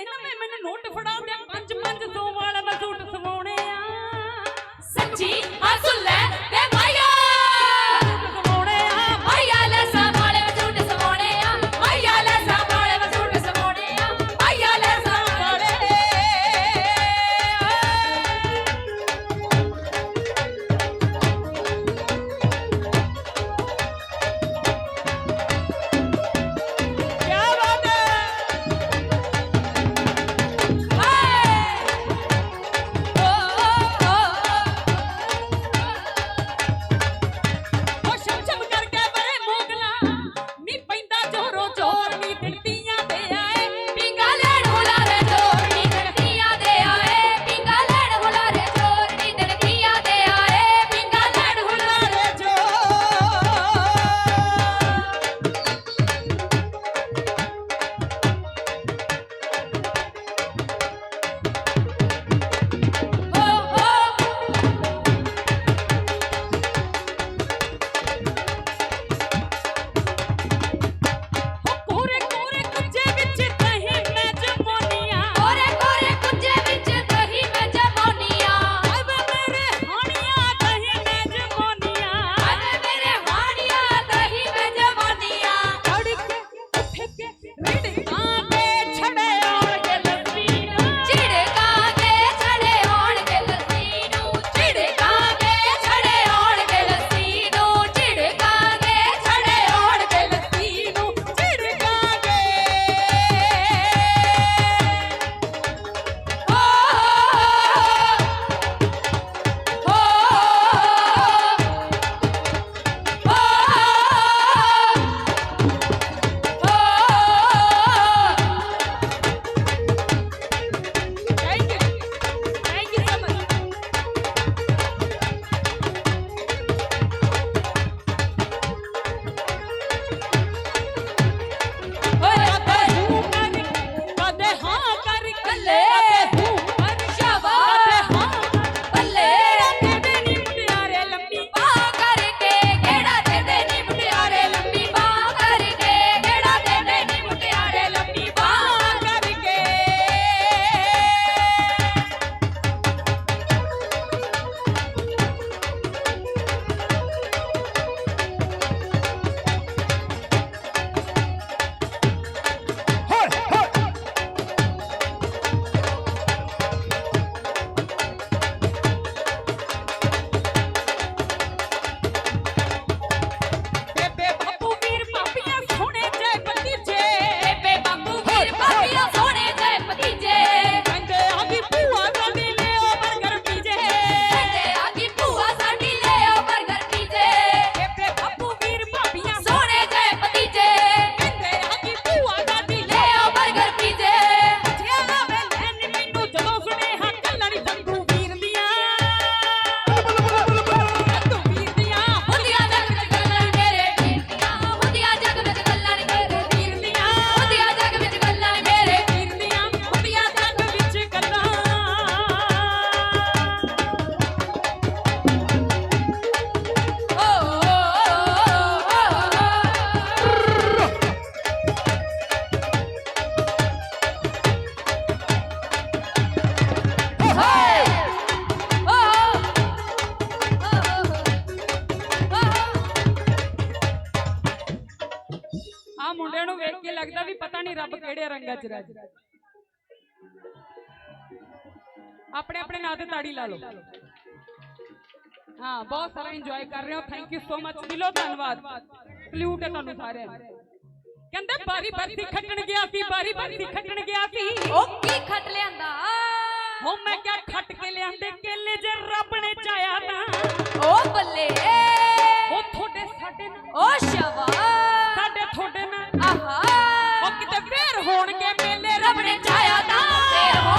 એને મે મને નોટ ફડાવ્યા ਲੱਗਦਾ ਵੀ ਪਤਾ ਨਹੀਂ ਰੱਬ ਕਿਹੜੇ ਰੰਗਾਂ 'ਚ ਰਾਜ। ਆਪਣੇ ਆਪਣੇ ਨਾਂ ਤੇ ਤਾੜੀ ਲਾ ਲਓ। ਹਾਂ ਬਹੁਤ ਸਾਰਾ ਇੰਜੋਏ ਕਰ ਰਹੇ ਹੋ। ਥੈਂਕ ਯੂ ਸੋ ਮਚ ਦਿਲੋਂ ਧੰਨਵਾਦ। ਸਲੂਟ ਹੈ ਤੁਹਾਨੂੰ ਸਾਰਿਆਂ ਨੂੰ। ਕਹਿੰਦੇ ਬਾਰੀ ਬਰਸੀ ਖੱਟਣ ਗਿਆ ਸੀ ਬਾਰੀ ਬਰਸੀ ਖੱਟਣ ਗਿਆ ਸੀ। ਉਹ ਕੀ ਖੱਟ ਲਿਆਂਦਾ? ਹੋ ਮੈਂ ਕਿਹਾ ਖੱਟ ਕੇ ਲਿਆਂਦੇ ਕੇਲੇ ਜੇ ਰੱਬ ਨੇ ਚਾਇਆ ਨਾ ਉਹ ਬੱਲੇ। ਉਹ ਤੁਹਾਡੇ ਸਾਡੇ ਨਾਲ ਉਹ ਸ਼ਾਬਾਸ਼। ਸਾਡੇ ਤੁਹਾਡੇ ਨਾਲ ਹੋਣਗੇ ਮੇਲੇ ਰੱਬ ਨੇ ਚਾਇਆ ਦਾ